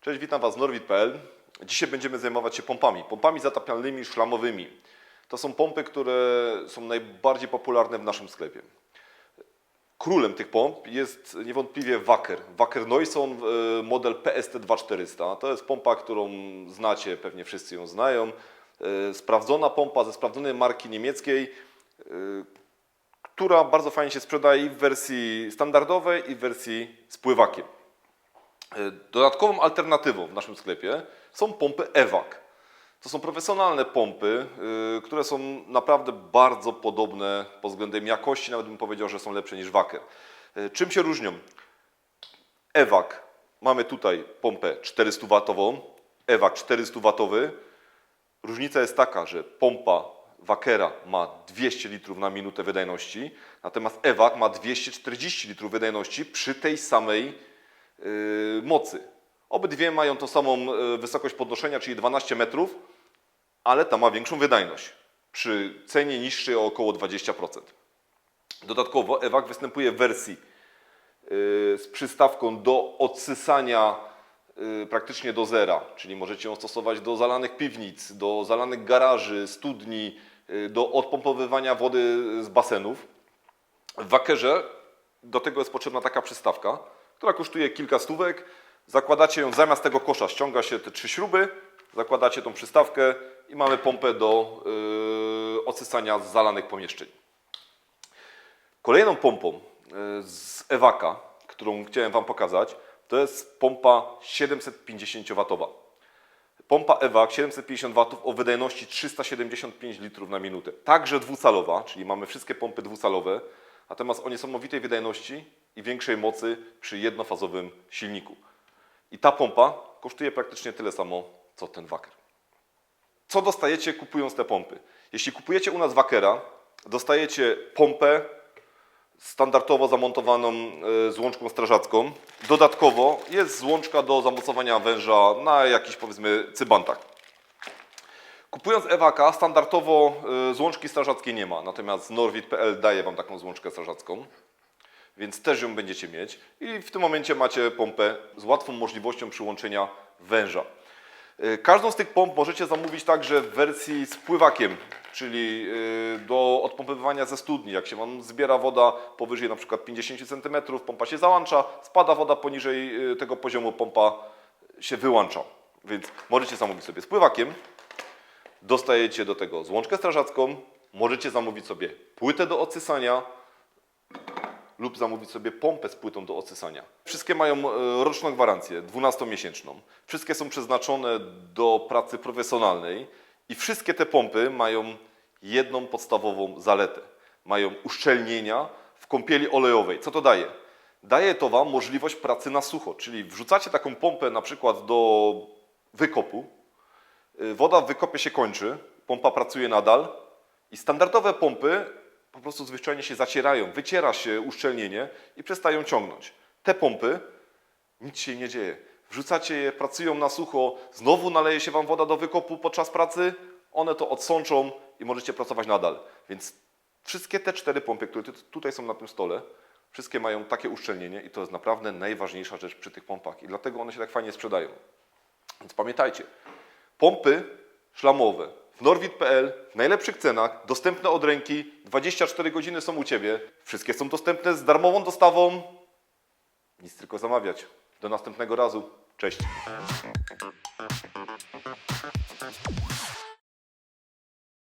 Cześć, witam Was z Norwid.pl. Dzisiaj będziemy zajmować się pompami, pompami zatapialnymi, szlamowymi. To są pompy, które są najbardziej popularne w naszym sklepie. Królem tych pomp jest niewątpliwie Wacker. Wacker Neuson e, model PST2400. To jest pompa, którą znacie, pewnie wszyscy ją znają. E, Sprawdzona pompa ze sprawdzonej marki niemieckiej, e, która bardzo fajnie się sprzedaje i w wersji standardowej i w wersji z pływakiem. E, Dodatkową alternatywą w naszym sklepie są pompy EWAC. To są profesjonalne pompy, y, które są naprawdę bardzo podobne pod względem jakości, nawet bym powiedział, że są lepsze niż Wacker. Y, Czym się różnią? EWAC. Mamy tutaj pompę 400W, EWAC 400W. Różnica jest taka, że pompa Wackera ma 200 litrów na minutę wydajności, natomiast EWAC ma 240 litrów wydajności przy tej samej y, mocy. Obydwie mają tą samą y, wysokość podnoszenia, czyli 12 metrów, ale ta ma większą wydajność przy cenie niższej o około 20%. Dodatkowo EWAC występuje w wersji y, z przystawką do odsysania y, praktycznie do zera, czyli możecie ją stosować do zalanych piwnic, do zalanych garaży, studni, do odpompowywania wody z basenów. W Wackerze do tego jest potrzebna taka przystawka, która kosztuje kilka stówek. Zakładacie ją zamiast tego kosza, ściąga się te trzy śruby, zakładacie tą przystawkę i mamy pompę do yy, odsysania zalanych pomieszczeń. Kolejną pompą y, z Ewaka, którą chciałem Wam pokazać, to jest pompa 750W. Pompa EWAC 750 W o wydajności 375 litrów na minutę. Także dwucalowa, czyli mamy wszystkie pompy dwucalowe, natomiast o niesamowitej wydajności i większej mocy przy jednofazowym silniku. I ta pompa kosztuje praktycznie tyle samo, co ten Wacker. Co dostajecie kupując te pompy? Jeśli kupujecie u nas Wackera, dostajecie pompę standardowo zamontowaną e, złączką strażacką. Dodatkowo jest złączka do zamocowania węża na jakichś powiedzmy cybantach. Kupując Ewaka, standardowo e, złączki strażackiej nie ma, natomiast Norwid.pl daje Wam taką złączkę strażacką, więc też ją będziecie mieć i w tym momencie macie pompę z łatwą możliwością przyłączenia węża. E, Każdą z tych pomp możecie zamówić także w wersji z pływakiem, czyli e, do odpompywania ze studni. Jak się Wam zbiera woda powyżej na przykład 50 cm, pompa się załącza, spada woda poniżej e, tego poziomu, pompa się wyłącza. Więc możecie zamówić sobie z pływakiem, dostajecie do tego złączkę strażacką, możecie zamówić sobie płytę do odsysania, lub zamówić sobie pompę z płytą do odsysania. Wszystkie mają e, roczną gwarancję, 12-miesięczną. Wszystkie są przeznaczone do pracy profesjonalnej i wszystkie te pompy mają jedną podstawową zaletę. Mają uszczelnienia w kąpieli olejowej. Co to daje? Daje to Wam możliwość pracy na sucho, czyli wrzucacie taką pompę na przykład do wykopu, y, woda w wykopie się kończy, pompa pracuje nadal i standardowe pompy po prostu zwyczajnie się zacierają, wyciera się uszczelnienie i przestają ciągnąć. Te pompy, nic się nie dzieje. Wrzucacie je, pracują na sucho, znowu naleje się Wam woda do wykopu podczas pracy, one to odsączą i możecie pracować nadal. Więc wszystkie te cztery pompy, które tu- tutaj są na tym stole, wszystkie mają takie uszczelnienie i to jest naprawdę najważniejsza rzecz przy tych pompach i dlatego one się tak fajnie sprzedają. Więc pamiętajcie, pompy szlamowe w Norwid.pl w najlepszych cenach, dostępne od ręki, 24 godziny są u Ciebie. Wszystkie są dostępne z darmową dostawą. Nic tylko zamawiać. Do następnego razu. Cześć.